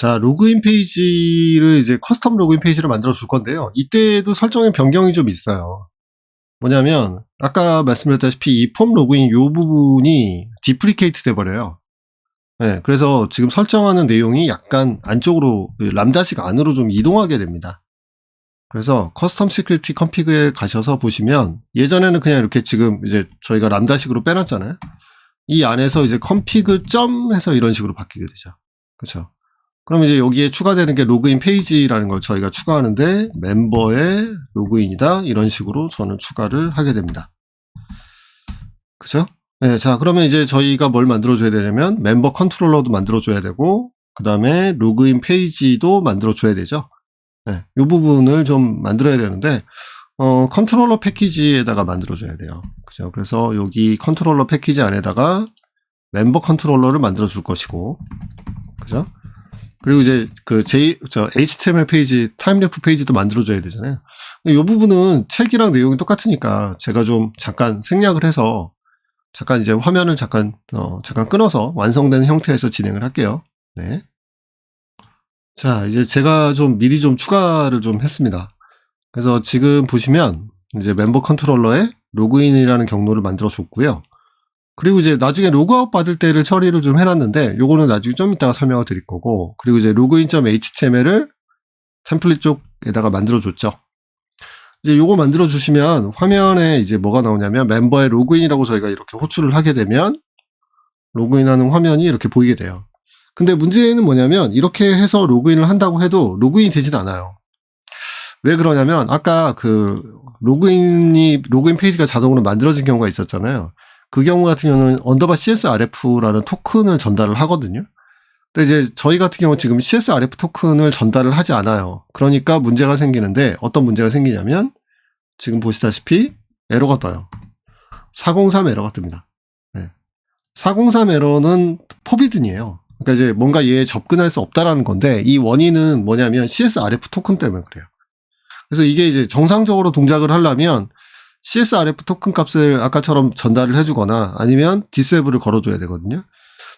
자, 로그인 페이지를 이제 커스텀 로그인 페이지를 만들어 줄 건데요. 이때도 설정에 변경이 좀 있어요. 뭐냐면, 아까 말씀드렸다시피 이 폼 로그인 요 부분이 디프리케이트 돼 버려요. 네, 그래서 지금 설정하는 내용이 약간 안쪽으로, 그 람다식 안으로 좀 이동하게 됩니다. 그래서 커스텀 시큐리티 컴피그에 가셔서 보시면 예전에는 그냥 이렇게 지금 이제 저희가 람다식으로 빼놨잖아요. 이 안에서 이제 컴피그 점 해서 이런 식으로 바뀌게 되죠. 그렇죠? 그럼 이제 여기에 추가되는 게 로그인 페이지라는 걸 저희가 추가하는데 멤버의 로그인이다 이런 식으로 저는 추가를 하게 됩니다. 그죠? 네, 자 그러면 이제 저희가 뭘 만들어줘야 되냐면 멤버 컨트롤러도 만들어줘야 되고 그 다음에 로그인 페이지도 만들어줘야 되죠. 네, 이 부분을 좀 만들어야 되는데 어, 컨트롤러 패키지에다가 만들어줘야 돼요. 그죠? 그래서 여기 컨트롤러 패키지 안에다가 멤버 컨트롤러를 만들어 줄 것이고, 그죠? 그리고 이제 그 J, 저 HTML 페이지, 타임래프 페이지도 만들어줘야 되잖아요. 이 부분은 책이랑 내용이 똑같으니까 제가 좀 잠깐 생략을 해서 잠깐 이제 화면을 잠깐, 어, 잠깐 끊어서 완성된 형태에서 진행을 할게요. 네. 자, 이제 제가 좀 미리 좀 추가를 좀 했습니다. 그래서 지금 보시면 이제 멤버 컨트롤러에 로그인이라는 경로를 만들어 줬고요. 그리고 이제 나중에 로그아웃 받을 때를 처리를 좀 해놨는데 요거는 나중에 좀 이따가 설명을 드릴 거고 그리고 이제 로그인.html을 템플릿 쪽에다가 만들어 줬죠. 이제 요거 만들어 주시면 화면에 이제 뭐가 나오냐면 멤버의 로그인이라고 저희가 이렇게 호출을 하게 되면 로그인하는 화면이 이렇게 보이게 돼요. 근데 문제는 뭐냐면 이렇게 해서 로그인을 한다고 해도 로그인이 되진 않아요. 왜 그러냐면 아까 그 로그인이 로그인 페이지가 자동으로 만들어진 경우가 있었잖아요. 그 경우 같은 경우는 언더바 CSRF라는 토큰을 전달을 하거든요. 근데 이제 저희 같은 경우 지금 CSRF 토큰을 전달을 하지 않아요. 그러니까 문제가 생기는데 어떤 문제가 생기냐면 지금 보시다시피 에러가 떠요. 403 에러가 뜹니다. 네. 403 에러는 포비든이에요. 그러니까 이제 뭔가 얘에 접근할 수 없다라는 건데 이 원인은 뭐냐면 CSRF 토큰 때문에 그래요. 그래서 이게 이제 정상적으로 동작을 하려면 CSRF 토큰 값을 아까처럼 전달을 해주거나 아니면 디스앱을 걸어줘야 되거든요.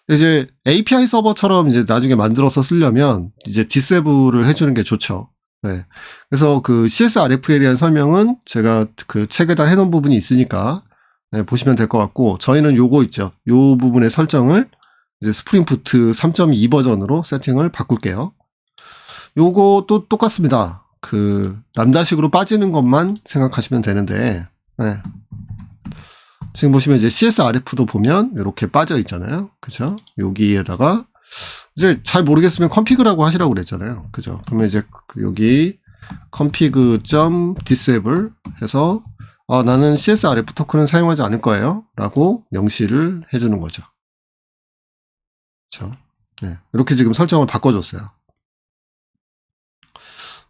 이제 API 서버처럼 이제 나중에 만들어서 쓰려면 이제 디스앱을 해주는 게 좋죠. 네. 그래서 그 CSRF에 대한 설명은 제가 그 책에다 해놓은 부분이 있으니까 네, 보시면 될 것 같고 저희는 요거 있죠. 요 부분의 설정을 이제 스프링 부트 3.2 버전으로 세팅을 바꿀게요. 요거 또 똑같습니다. 그 람다식으로 빠지는 것만 생각하시면 되는데 네. 지금 보시면 이제 CSRF도 보면 이렇게 빠져 있잖아요. 그죠? 여기에다가 이제 잘 모르겠으면 컴피그라고 하시라고 그랬잖아요. 그죠? 그러면 이제 여기 config.disable 해서 아, 나는 CSRF 토큰은 사용하지 않을 거예요. 라고 명시를 해주는 거죠. 그죠? 네. 이렇게 지금 설정을 바꿔줬어요.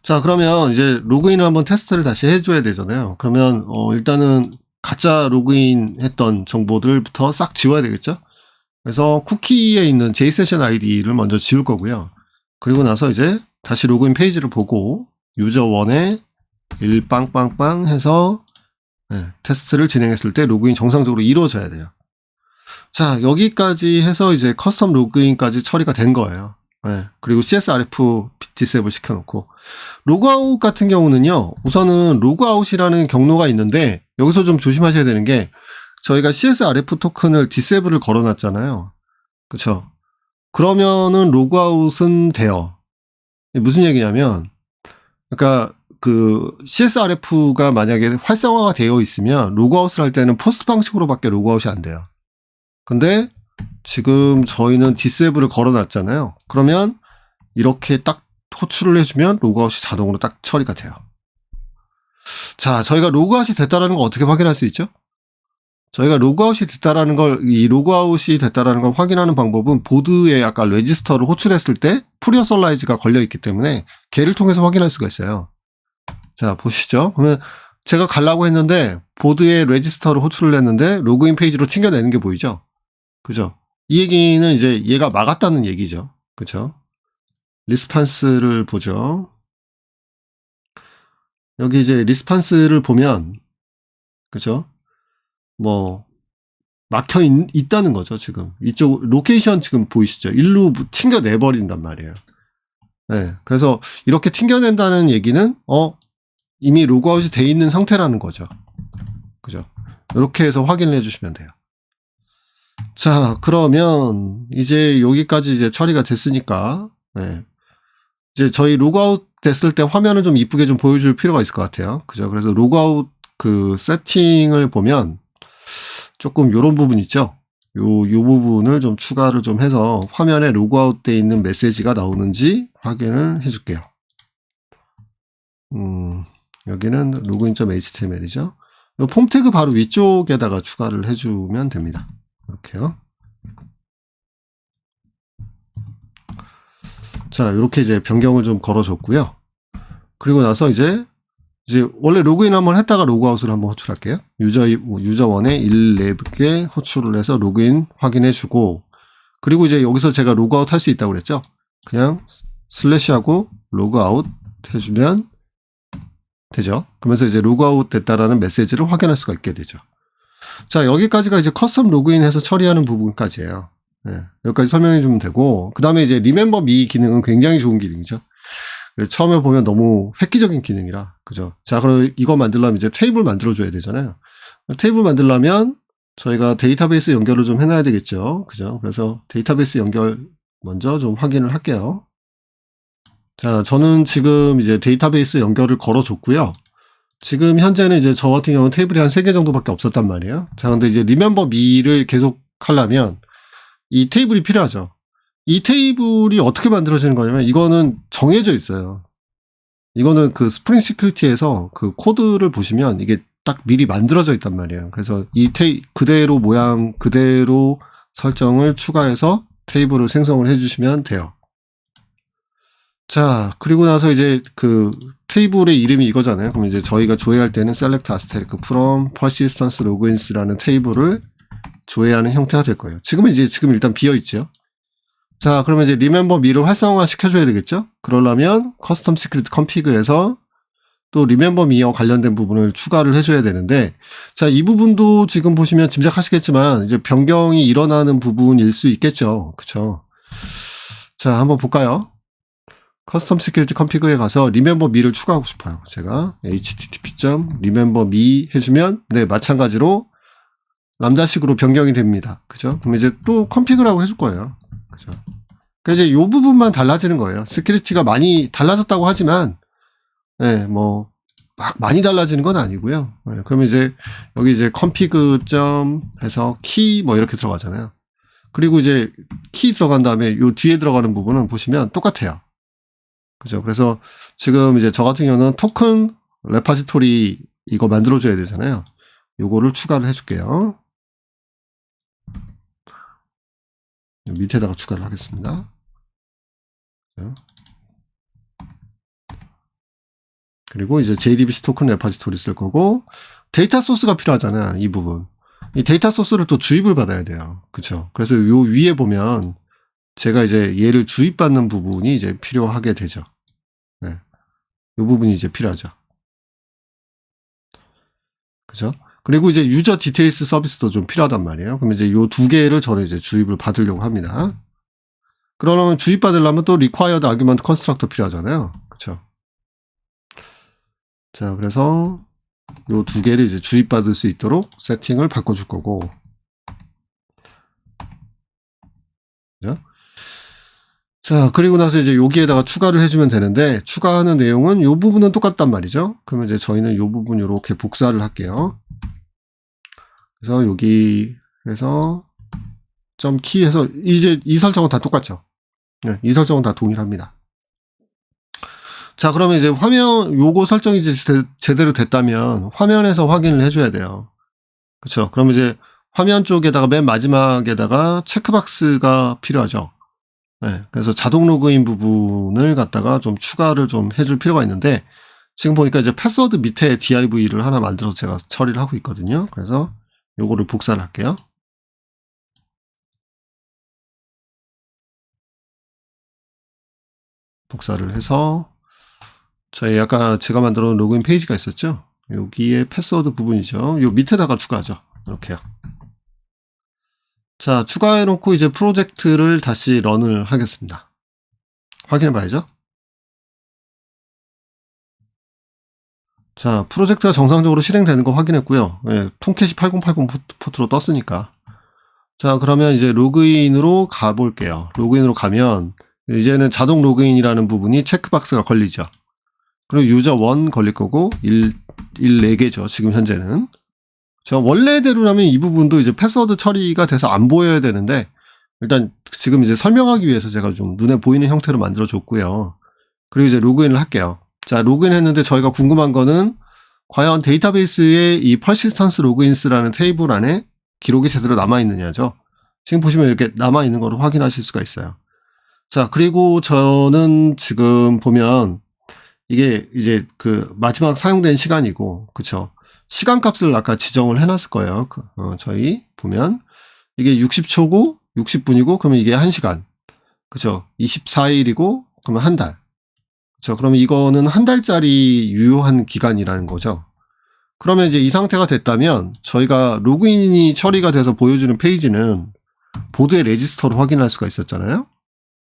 자, 그러면 이제 로그인을 한번 테스트를 다시 해줘야 되잖아요. 그러면, 어, 일단은 가짜 로그인 했던 정보들부터 싹 지워야 되겠죠? 그래서 쿠키에 있는 JSession ID를 먼저 지울 거고요. 그리고 나서 이제 다시 로그인 페이지를 보고 유저 1에 1빵빵빵 해서 네, 테스트를 진행했을 때 로그인 정상적으로 이루어져야 돼요. 자, 여기까지 해서 이제 커스텀 로그인까지 처리가 된 거예요. 네, 그리고 CSRF 디셉을 시켜놓고. 로그아웃 같은 경우는요 우선은 로그아웃이라는 경로가 있는데 여기서 좀 조심하셔야 되는 게 저희가 CSRF 토큰을 디세블을 걸어놨잖아요. 그쵸? 그러면은 로그아웃은 돼요. 무슨 얘기냐면 그러니까 그 CSRF가 만약에 활성화가 되어 있으면 로그아웃을 할 때는 포스트 방식으로밖에 로그아웃이 안 돼요. 근데 지금 저희는 디스앱을 걸어놨잖아요. 그러면 이렇게 딱 호출을 해주면 로그아웃이 자동으로 딱 처리가 돼요. 자, 저희가 로그아웃이 됐다라는 걸 어떻게 확인할 수 있죠? 저희가 로그아웃이 됐다라는 걸, 이 로그아웃이 됐다라는 걸 확인하는 방법은 보드에 아까 레지스터를 호출했을 때 프리어설라이즈가 걸려있기 때문에 걔를 통해서 확인할 수가 있어요. 자, 보시죠. 그러면 제가 가려고 했는데 보드에 레지스터를 호출을 했는데 로그인 페이지로 튕겨내는 게 보이죠? 그죠? 이 얘기는 이제 얘가 막았다는 얘기죠. 그죠? 리스판스를 보죠. 여기 이제 리스판스를 보면, 그죠? 뭐, 막혀 있, 다는 거죠, 지금. 이쪽, 로케이션 지금 보이시죠? 일로 튕겨 내 버린단 말이에요. 네, 그래서 이렇게 튕겨낸다는 얘기는 어 이미 로그아웃이 돼 있는 상태라는 거죠. 그죠? 이렇게 해서 확인을 해 주시면 돼요. 자, 그러면 이제 여기까지 이제 처리가 됐으니까 네. 이제 저희 로그아웃 됐을 때 화면을 좀 이쁘게 좀 보여줄 필요가 있을 것 같아요. 그죠? 그래서 로그아웃 그 세팅을 보면 조금 요런 부분 있죠? 요, 요 부분을 좀 추가를 좀 해서 화면에 로그아웃 돼 있는 메시지가 나오는지 확인을 해줄게요. 음, 여기는 로그인.html이죠. 요폼 태그 바로 위쪽에다가 추가를 해주면 됩니다. 이렇게요. 자, 이렇게 이제 변경을 좀 걸어줬고요. 그리고 나서 이제 이제 원래 로그인 한번 했다가 로그아웃을 한번 호출할게요. 유저 유저 원에 1랩에 호출을 해서 로그인 확인해주고 그리고 이제 여기서 제가 로그아웃 할 수 있다고 그랬죠. 그냥 슬래시하고 로그아웃 해주면 되죠. 그러면서 이제 로그아웃 됐다라는 메시지를 확인할 수가 있게 되죠. 자 여기까지가 이제 커스텀 로그인해서 처리하는 부분까지예요. 네, 여기까지 설명해 주면 되고 그 다음에 이제 리멤버 미 기능은 굉장히 좋은 기능이죠. 처음에 보면 너무 획기적인 기능이라 그죠. 자 그럼 이거 만들려면 이제 테이블 만들어 줘야 되잖아요. 테이블 만들려면 저희가 데이터베이스 연결을 좀 해놔야 되겠죠. 그죠. 그래서 데이터베이스 연결 먼저 좀 확인을 할게요. 자 저는 지금 이제 데이터베이스 연결을 걸어줬고요. 지금 현재는 이제 저 같은 경우는 테이블이 한 3개 정도밖에 없었단 말이에요. 자, 근데 이제 리멤버 미를 계속 하려면 이 테이블이 필요하죠. 이 테이블이 어떻게 만들어지는 거냐면 이거는 정해져 있어요. 이거는 그 스프링 시큐리티에서 그 코드를 보시면 이게 딱 미리 만들어져 있단 말이에요. 그래서 이 테이 그대로 모양 그대로 설정을 추가해서 테이블을 생성을 해주시면 돼요. 자, 그리고 나서 이제 그 테이블의 이름이 이거잖아요. 그럼 이제 저희가 조회할 때는 select asterisk from persistence logins라는 테이블을 조회하는 형태가 될 거예요. 지금은 이제 지금 일단 비어 있죠. 자, 그러면 이제 remember me를 활성화 시켜줘야 되겠죠? 그러려면 custom secret config에서 또 remember me와 관련된 부분을 추가를 해줘야 되는데, 자, 이 부분도 지금 보시면 짐작하시겠지만, 이제 변경이 일어나는 부분일 수 있겠죠. 그쵸? 자, 한번 볼까요? 커스텀 시큐리티 컨피그에 가서 remember me를 추가하고 싶어요. 제가 http.remember me 해주면 네 마찬가지로 람다식으로 변경이 됩니다. 그죠? 그럼 이제 또 컨피그라고 해줄 거예요. 그죠? 그러니까 이제 요 부분만 달라지는 거예요. 시큐리티가 많이 달라졌다고 하지만 네, 뭐 막 많이 달라지는 건 아니고요. 네, 그러면 이제 여기 이제 컨피그 점 해서 키 뭐 이렇게 들어가잖아요. 그리고 이제 키 들어간 다음에 요 뒤에 들어가는 부분은 보시면 똑같아요. 그죠. 그래서 지금 이제 저 같은 경우는 토큰 레파지토리 이거 만들어줘야 되잖아요. 요거를 추가를 해줄게요. 밑에다가 추가를 하겠습니다. 그리고 이제 JDBC 토큰 레파지토리 쓸 거고 데이터 소스가 필요하잖아요. 이 부분. 이 데이터 소스를 또 주입을 받아야 돼요. 그쵸. 그래서 요 위에 보면 제가 이제 얘를 주입받는 부분이 이제 필요하게 되죠. 네. 이 부분이 이제 필요하죠. 그죠? 그리고 이제 유저 디테일스 서비스도 좀 필요하단 말이에요. 그럼 이제 요두 개를 저는 이제 주입을 받으려고 합니다. 그러면 주입 받으려면 또 required argument constructor 필요하잖아요. 그쵸? 자, 그래서 요두 개를 이제 주입 받을 수 있도록 세팅을 바꿔 줄 거고. 그죠? 자, 그리고 나서 이제 여기에다가 추가를 해주면 되는데, 추가하는 내용은 이 부분은 똑같단 말이죠. 그러면 이제 저희는 이 부분 이렇게 복사를 할게요. 그래서 여기 해서 점 키 해서 이제 이 설정은 다 똑같죠. 네, 이 설정은 다 동일합니다. 자, 그러면 이제 화면, 요거 설정이 이제 제대로 됐다면 화면에서 확인을 해줘야 돼요. 그쵸. 그럼 이제 화면 쪽에다가 맨 마지막에다가 체크박스가 필요하죠. 네, 그래서 자동 로그인 부분을 갖다가 좀 추가를 좀 해줄 필요가 있는데 지금 보니까 이제 패스워드 밑에 div를 하나 만들어서 제가 처리를 하고 있거든요. 그래서 요거를 복사를 할게요. 복사를 해서 저희 아까 제가 만들어 놓은 로그인 페이지가 있었죠. 여기에 패스워드 부분이죠. 요 밑에다가 추가하죠. 이렇게요. 자, 추가해놓고 이제 프로젝트를 다시 런을 하겠습니다. 확인해봐야죠. 자, 프로젝트가 정상적으로 실행되는 거 확인했고요. 예, 통캐시 8080 포트로 떴으니까. 자, 그러면 이제 로그인으로 가볼게요. 로그인으로 가면 이제는 자동 로그인이라는 부분이 체크박스가 걸리죠. 그리고 유저 1 걸릴 거고 1, 1 4개죠. 지금 현재는. 저 원래대로라면 이 부분도 이제 패스워드 처리가 돼서 안 보여야 되는데 일단 지금 이제 설명하기 위해서 제가 좀 눈에 보이는 형태로 만들어 줬고요. 그리고 이제 로그인을 할게요. 자, 로그인 했는데 저희가 궁금한 거는 과연 데이터베이스에 이 persistence logins라는 테이블 안에 기록이 제대로 남아 있느냐죠. 지금 보시면 이렇게 남아 있는 거를 확인하실 수가 있어요. 자, 그리고 저는 지금 보면 이게 이제 그 마지막 사용된 시간이고, 그쵸. 시간 값을 아까 지정을 해놨을 거예요. 그, 어, 저희 보면 이게 60초고 60분이고 그러면 이게 1시간. 그죠? 24일이고 그러면 한 달. 그죠? 그러면 이거는 한 달짜리 유효한 기간이라는 거죠. 그러면 이제 이 상태가 됐다면 저희가 로그인이 처리가 돼서 보여주는 페이지는 보드의 레지스터로 확인할 수가 있었잖아요.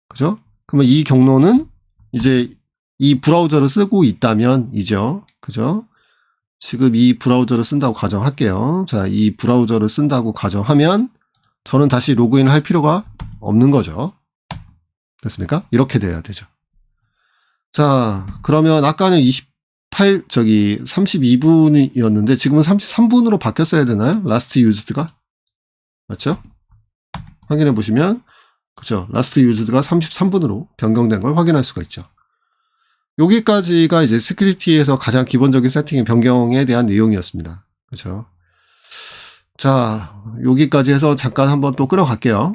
그죠? 그러면 이 경로는 이제 이 브라우저를 쓰고 있다면 이죠. 그죠? 지금 이 브라우저를 쓴다고 가정할게요. 자, 이 브라우저를 쓴다고 가정하면 저는 다시 로그인을 할 필요가 없는 거죠. 됐습니까? 이렇게 돼야 되죠. 자, 그러면 아까는 28, 저기 32분이었는데 지금은 33분으로 바뀌었어야 되나요? 라스트 유즈드가? 맞죠? 확인해 보시면, 그죠? 라스트 유즈드가 33분으로 변경된 걸 확인할 수가 있죠. 여기까지가 이제 스크립티에서 가장 기본적인 세팅의 변경에 대한 내용이었습니다. 그죠? 자, 여기까지 해서 잠깐 한번 또 끌어갈게요.